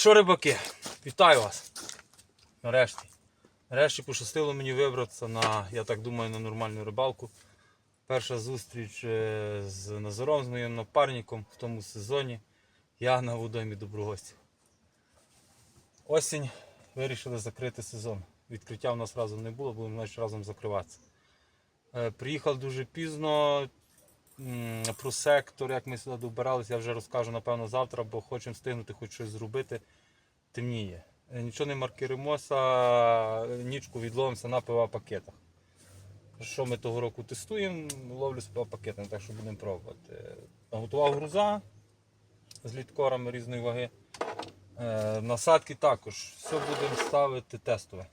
Що, рибаки? Вітаю вас. Нарешті. Нарешті пощастило мені вибратися на, я так думаю, на нормальну рибалку. Перша зустріч е, з Назаром, з моїм напарником в тому сезоні. Я на водоймі Доброгостів. Осінь вирішили закрити сезон. Відкриття в нас разом не було, будемо значить, разом закриватися. Е, Приїхав дуже пізно. Про сектор, як ми сюди добиралися, я вже розкажу напевно завтра, бо хочемо встигнути хоч щось зробити. Темніє. Е, Нічого не маркиримося, нічку відловимося на ПВА пакетах. Що ми того року тестуємо, ловлю з ПВА пакетами, так що будемо пробувати. Наготував груза з літкорами різної ваги. Е, Насадки також. Все будемо ставити тестове.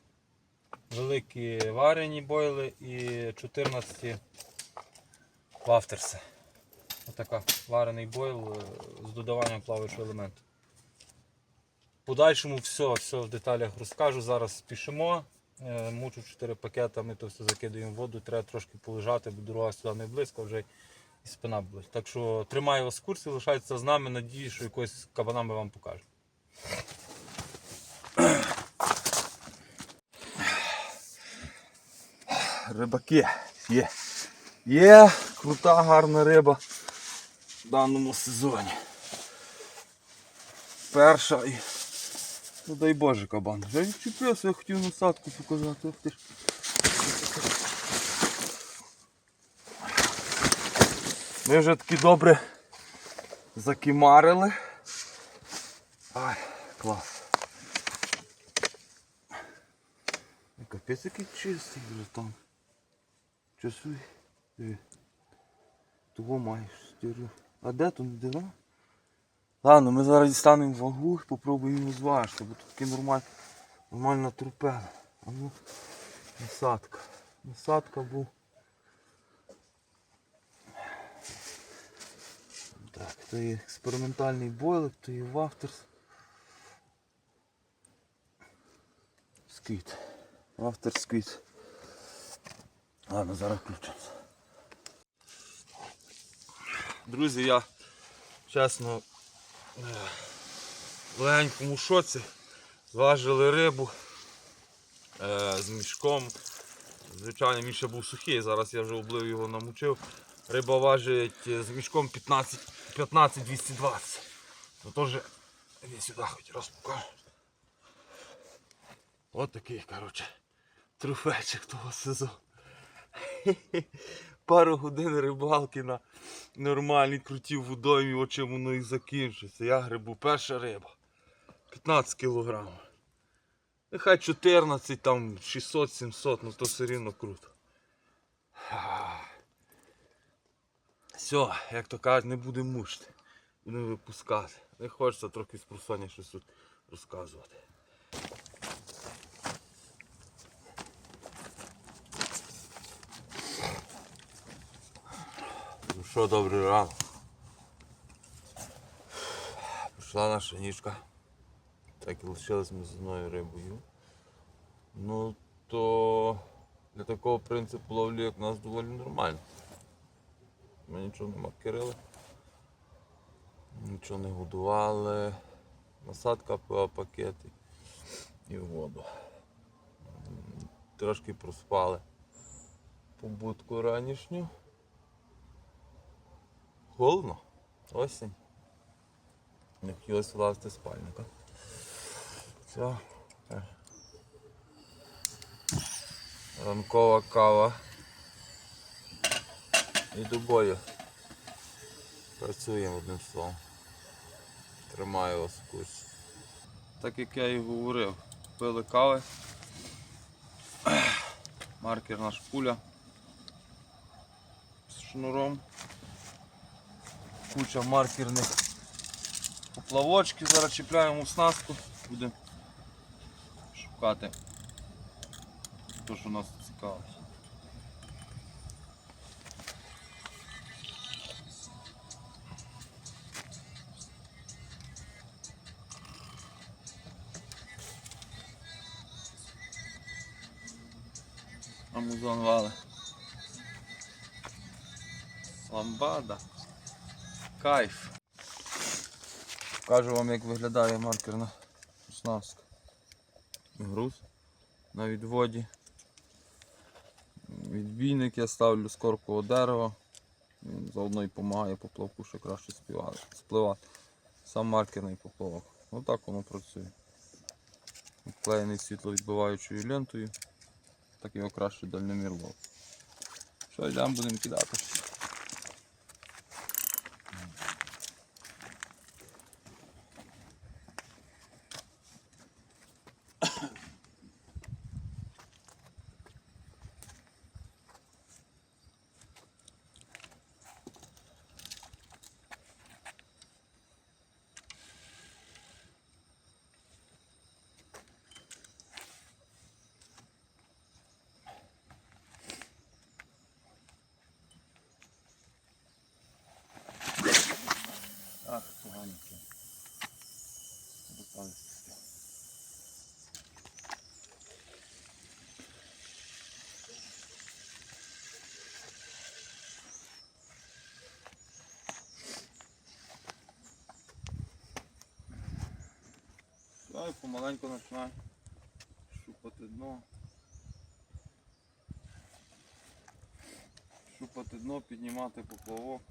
Великі варені бойли і 14 вафтерси. Отака варений бойл е, з додаванням плаваючого елементу. Подальшому все, все в деталях розкажу. Зараз спішимо. Е, Мучу 4 пакета, ми то все закидаємо в воду, треба трошки полежати, бо дорога сюди не близько, вже і спина болить. Так що тримаю вас в курсі, лишайтеся з нами, надію, що якось кабана ми вам покажемо. Рибаки є. Є крута, гарна риба в даному сезоні. Перша і. Ну дай Боже кабан. Вже відчепився, я хотів насадку показати. Ти ж. Ми вже таки добре закимарили. Ай, клас. Капець який чистий вже там. Часуй. Того маєш стірю. А де тут дира? Ладно, ми зараз дістанемо вагу і попробуємо зважити, бо тут таке нормаль... нормальна трупела. А ну, насадка. Насадка був. Так, то є експериментальний бойлик, то є вафтерс. Скіт. Вафтер скіт. Ладно, зараз включимося. Друзі, я чесно е, в легенькому шоці. Зважили рибу е, з мішком. Звичайно, він ще був сухий, зараз я вже облив його намучив. Риба важить е, з мішком 15 15-220. Ну теж іди сюди хоч раз покажу. От такий, коротше, трофейчик того сезону. Пару годин рибалки на нормальній крутій водоймі, от чим воно і закінчиться. Я грибу перша риба. 15 кг. Нехай 14, там 600-700, ну то все рівно круто. Все, як то кажуть, не будемо мучити. Будемо випускати. Не хочеться трохи з просоння щось тут розказувати. Що, добрий ранок. Пішла наша ніжка. Так і лишились ми з одною рибою. Ну то для такого принципу ловлі, як нас доволі нормально. Ми нічого не маркерили. Нічого не годували. Насадка ПА пакети і воду. Трошки проспали побудку ранішню. Холодно. Осінь. Не хотілося влазити спальника. Все. Е. Ранкова кава. І до бою. Працюємо одним словом. Тримаю вас в курсі. Так як я і говорив, пили кави. Маркер наш пуля з шнуром. Куча маркерних поплавочків. Зараз чіпляємо в будемо шукати те, що нас цікавить. Амазон вали. Ламбада. Кайф. Покажу вам як виглядає маркерна оснастка. Груз на відводі. Відбійник я ставлю з коркового дерева. Він заодно і допомагає поплавку ще краще спливати. Сам маркерний поплавок. Отак воно працює. Вклеєний світловідбиваючою лентою. Так його краще дальномір ловить. Що, йдемо, будемо кидати. Допалися. Все, і помаленьку починаю щупати дно. Щупати дно, піднімати поплавок.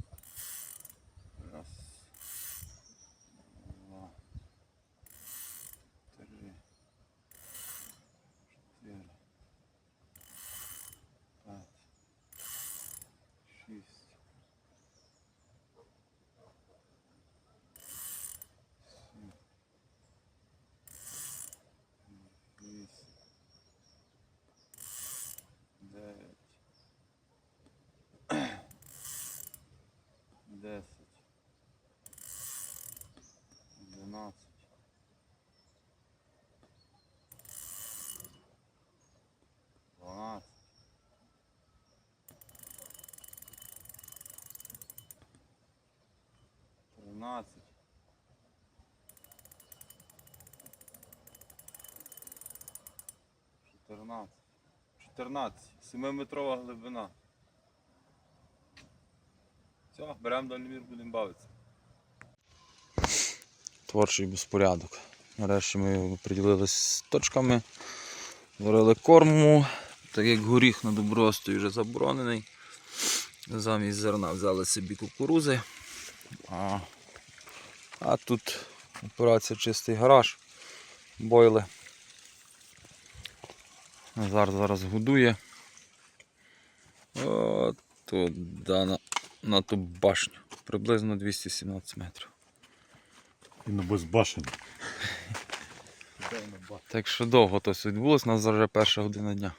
16. 14. 7-метрова глибина. Все, беремо дальнімір, будемо бавитися. Творчий безпорядок. Нарешті ми приділилися з точками, варили корму, так як горіх на добростою вже заборонений. Замість зерна взяли собі кукурузи, а а тут операція чистий гараж, бойли. Назар зараз годує. От туди на, на ту башню. Приблизно 217 метрів. Він обезбашений. Так що довго то відбулося, у нас зараз вже перша година дня.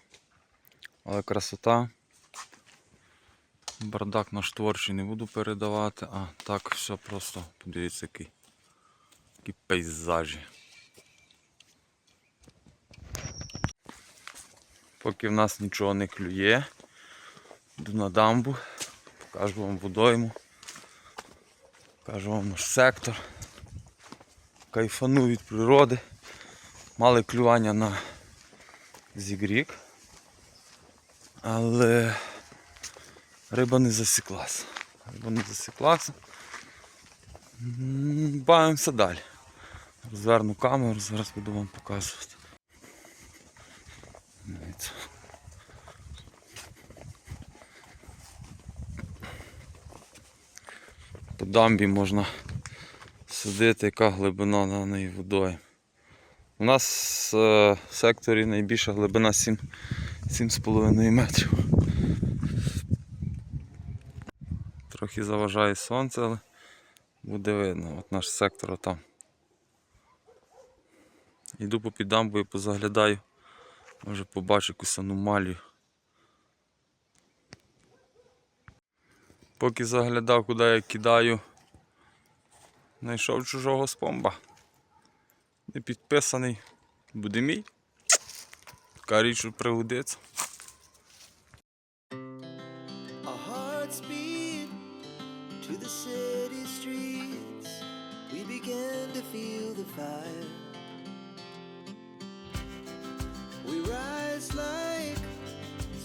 Але красота. Бардак наш творчий не буду передавати, а так все просто, подивіться, який, які пейзажі. Поки в нас нічого не клює, йду на дамбу, покажу вам водойму, покажу вам наш сектор. Кайфану від природи. Мали клювання на зігрік, але риба не засіклася. Риба не засіклася. Бавимося далі. Розверну камеру, зараз буду вам показувати. Дивіться. По дамбі можна судити, яка глибина даної водою. У нас е, в секторі найбільша глибина 7 7,5 метрів. Трохи заважає сонце, але буде видно. От наш сектор там. Йду по підамбу і позаглядаю. Може побачу якусь аномалію. Поки заглядав, куди я кидаю, знайшов чужого спомба. Не підписаний. Буде мій. Така річ пригодиться. Fire.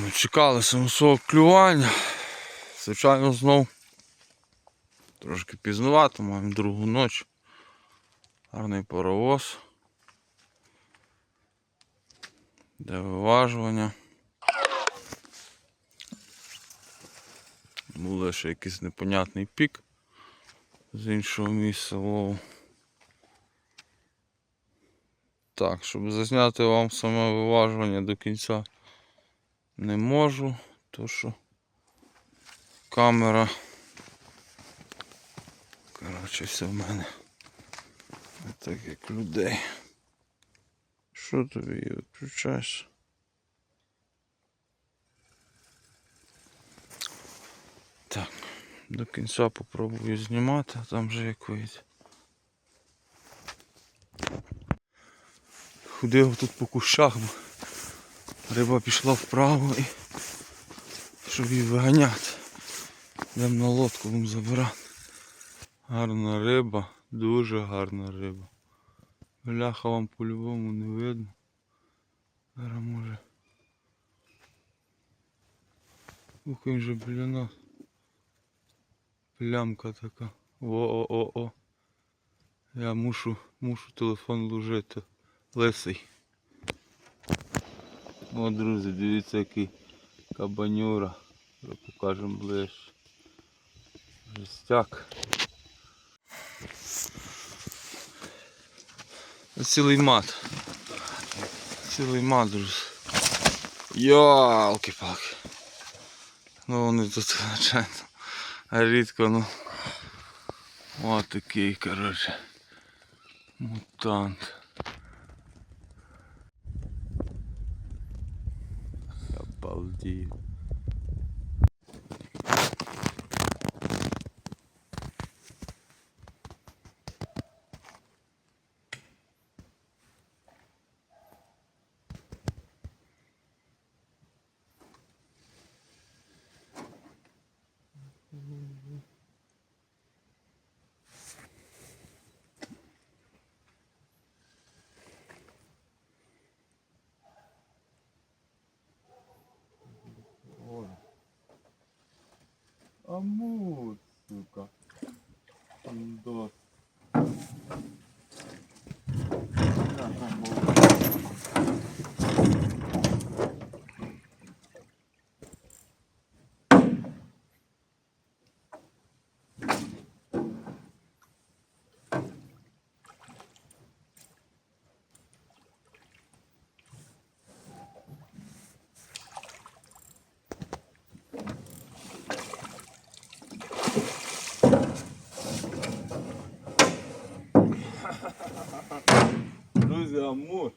Ну чекали самого клювання. Звичайно, знов. Трошки пізнувато, маємо другу ніч. Гарний паровоз. Де виважування. Був лише якийсь непонятний пік з іншого місця лову. Так, щоб зазняти вам саме виважування до кінця не можу, то що камера. Коротше, все в мене. Не так як людей. Що тобі її відключаєш? Так, до кінця попробую знімати, а там вже як вийде. Ходив тут по кущах, Риба пішла вправо і щоб її виганяти. Йдемо на лодку будемо забирати. Гарна риба, дуже гарна риба. Бляха вам по-любому не видно. Зараз може. Ух, він же біля нас. Плямка така. О-о-о-о. Я мушу, мушу телефон ложити. Лисий. О, друзі, дивіться який кабанюра. Покажемо ближче. Жестяк. Цілий мат. Цілий мат, друзі. Йолки-палки. Ну вони тут, звичайно. Рідко, ну. О такий, коротше. Мутант. 七思うっていうか。Друзі, амур.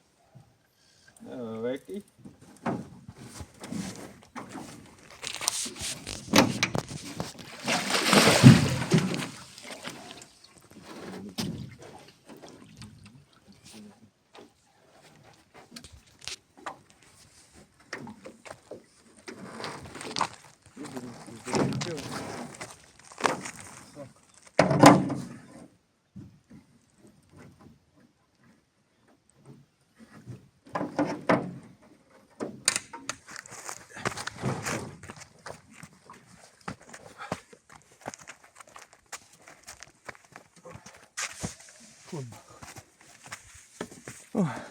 Великий.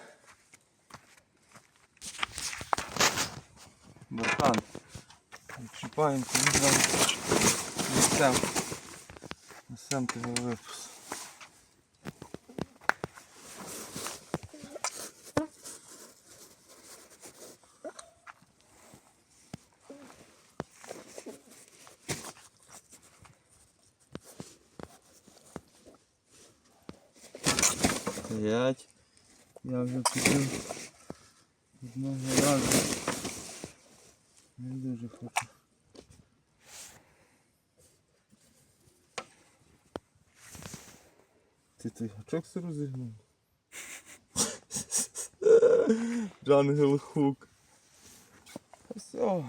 Братан, відчіпаємо тобі нам несем. Несем тебе випуск. Стоять. Я вже купив одного разу. Не дуже хочу. Ти той гачок все розігнув? Джангел хук. Все.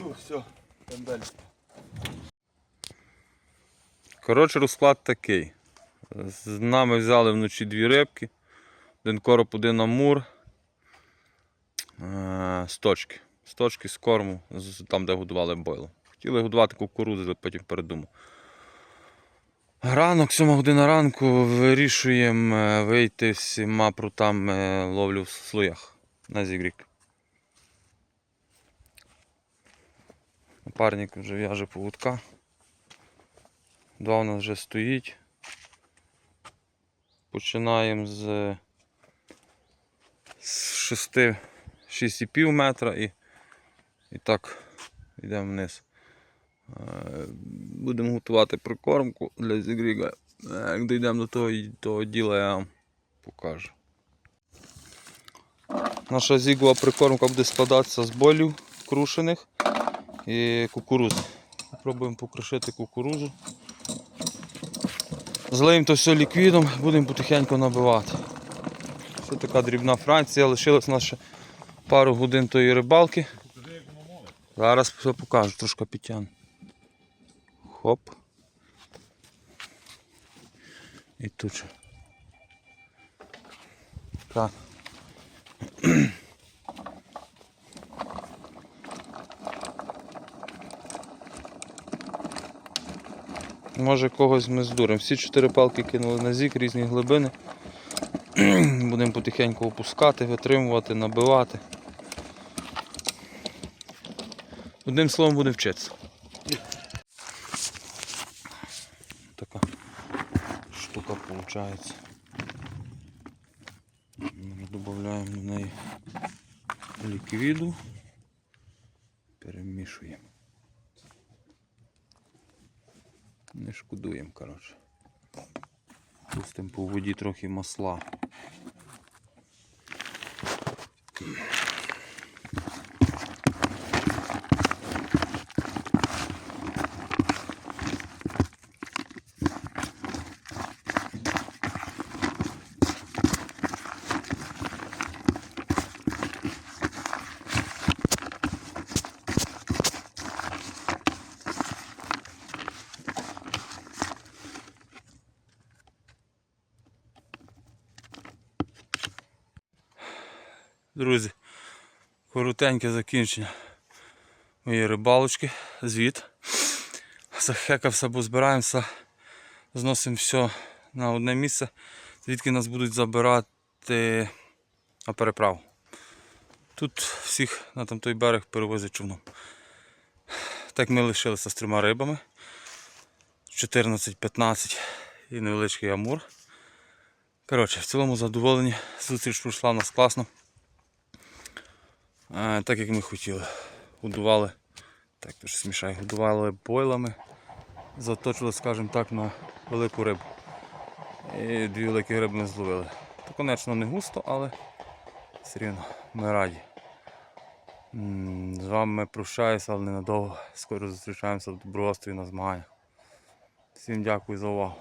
Ну все, там далі. Коротше, розклад такий. З нами взяли вночі дві рибки, один короб, один амур, е, з точки. З точки з корму, там, де годували бойло. Хотіли годувати кукурудзу, але потім передумав. Ранок, 7 година ранку, вирішуємо е, вийти всіма прутами ловлю в слоях на зігрік. Напарник вже в'яже поводка. Два у нас вже стоїть. Починаємо з, з 6, 6,5 метра і, і так йдемо вниз. Е, Будемо готувати прикормку для зігріга. Е, Як дійдемо до того, того діла, я вам покажу. Наша зігова прикормка буде складатися з болів крушених і кукурузи. Попробуємо покришити кукурузу. Злиємо то все ліквідом, будемо потихеньку набивати. Це така дрібна Франція, лишилось ще пару годин тої рибалки. Зараз все покажу, трошки підтягну. Хоп. І тут. Так. Може когось ми здуримо. Всі чотири палки кинули на зік, різні глибини. Будемо потихеньку опускати, витримувати, набивати. Одним словом буде вчитися. Така штука виходить. Додаємо до неї ліквіду, перемішуємо. Не коротше. Пустимо по воді трохи масла. Друзі, коротеньке закінчення моєї рибалочки, звіт. Захекався, бо збираємося, зносимо все на одне місце, звідки нас будуть забирати на переправу. Тут всіх на той берег перевозять човном. Так ми лишилися з трьома рибами. 14-15 і невеличкий амур. Коротше, в цілому задоволені. Зустріч пройшла у нас класно. Так як ми хотіли. Годували, так тож смішай, годували бойлами, заточили, скажімо так, на велику рибу. І дві великі риби ми зловили. То, конечно, не густо, але все рівно ми раді. З вами прощаюся, але ненадовго. Скоро зустрічаємося в доброострові на змаганнях. Всім дякую за увагу.